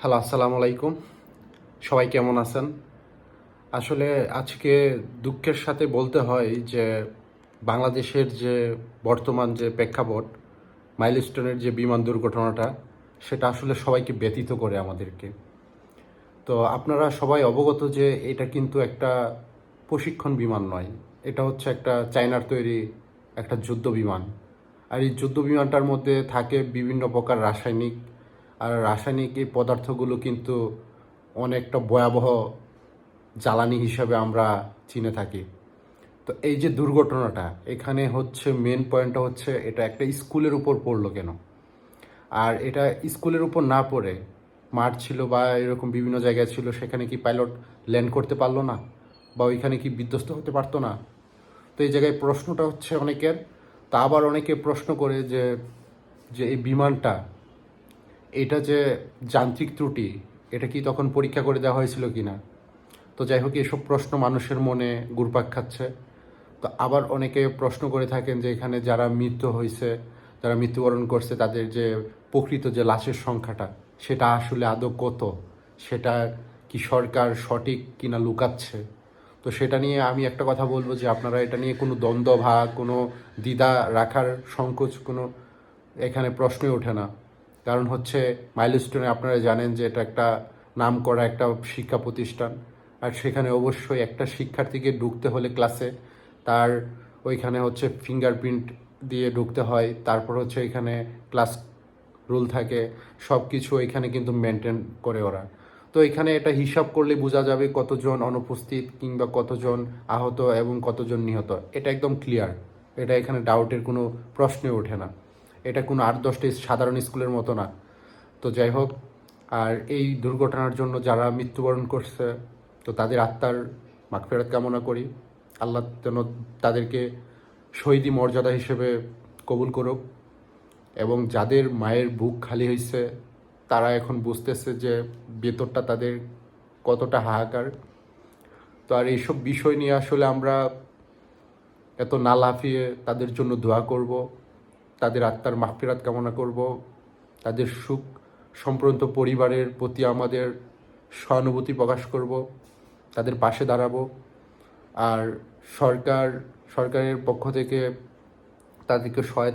Hello, আসসালামু আলাইকুম। সবাই কেমন আছেন? আসলে আজকে দুঃখের সাথে বলতে হয় যে বাংলাদেশের যে বর্তমান যে প্রেক্ষাপট, মাইলস্টোনের যে বিমান দুর্ঘটনাটা, সেটা আসলে সবাইকে ব্যতীত করে আমাদেরকে। তো আপনারা সবাই অবগত যে এটা কিন্তু একটা প্রশিক্ষণ বিমান নয়। এটা হচ্ছে একটা চায়নার তৈরি একটা যুদ্ধ বিমান। আর এই যুদ্ধ বিমানটার মধ্যে থাকে বিভিন্ন প্রকার রাসায়নিক আর রাসায়নিক এই পদার্থগুলো কিন্তু অনেকটা ভয়াবহ জ্বালানি হিসাবে আমরা চিনে থাকি। তো এই যে দুর্ঘটনাটা, এখানে হচ্ছে মেন পয়েন্টটা হচ্ছে এটা একটা স্কুলের উপর পড়ল কেন? আর এটা স্কুলের উপর না পড়ে, মাঠ ছিল বা এরকম বিভিন্ন জায়গায় ছিল, সেখানে কি পাইলট ল্যান্ড করতে পারল না? বা ওইখানে কি বিধ্বস্ত হতে পারতো না? তো এই জায়গায় প্রশ্নটা হচ্ছে অনেকের। তা আবার অনেকে প্রশ্ন করে যে যে এই বিমানটা এটা যে যান্ত্রিক ত্রুটি, এটা কি তখন পরীক্ষা করে দেওয়া হয়েছিল কি না তো যাই হোক, এসব প্রশ্ন মানুষের মনে ঘুরপাক খাচ্ছে। তো আবার অনেকে প্রশ্ন করে থাকেন যে এখানে যারা মৃত্যু হয়েছে, যারা মৃত্যুবরণ করছে, তাদের যে প্রকৃত যে লাশের সংখ্যাটা, সেটা আসলে আদৌ কত? সেটা কি সরকার সঠিক কিনা লুকাচ্ছে? তো সেটা নিয়ে আমি একটা কথা বলব যে আপনারা এটা নিয়ে কোনো দ্বন্দ্ব বা কোনো দ্বিধা রাখার সংকোচ কোনো এখানে প্রশ্নই ওঠে না। কারণ হচ্ছে মাইলস্টোনে আপনারা জানেন যে এটা একটা নাম করা একটা শিক্ষা প্রতিষ্ঠান। আর সেখানে অবশ্যই একটা শিক্ষার্থীকে ঢুকতে হলে ক্লাসে তার ওইখানে হচ্ছে ফিঙ্গারপ্রিন্ট দিয়ে ঢুকতে হয়, তারপর হচ্ছে এখানে ক্লাস রুল থাকে সব কিছু এখানে কিন্তু মেনটেন করে ওরা। তো এখানে এটা হিসাব করলে বোঝা যাবে কতজন অনুপস্থিত কিংবা কতজন আহত এবং কতজন নিহত। এটা একদম ক্লিয়ার এটা এখানে ডাউটের কোনো প্রশ্নই ওঠে না। এটা কোনো আট দশটা সাধারণ স্কুলের মতো না। তো যাই হোক, আর এই দুর্ঘটনার জন্য যারা মৃত্যুবরণ করছে, তো তাদের আত্মার মাগফেরত কামনা করি। আল্লাহ যেন তাদেরকে শহীদি মর্যাদা হিসেবে কবুল করুক এবং যাদের মায়ের বুক খালি হয়েছে, তারা এখন বুঝতেছে যে বেতরটা তাদের কতটা হাহাকার। তো আর এইসব বিষয় নিয়ে আসলে আমরা এত না লাফিয়ে তাদের জন্য দোয়া করব। তাদের আত্মার মাহফিরাত কামনা করব। তাদের সুখ সম্প্রান্ত পরিবারের প্রতি আমাদের সহানুভূতি প্রকাশ করব। তাদের পাশে দাঁড়াবো। আর সরকার, সরকারের পক্ষ থেকে তাদেরকে সহায়তা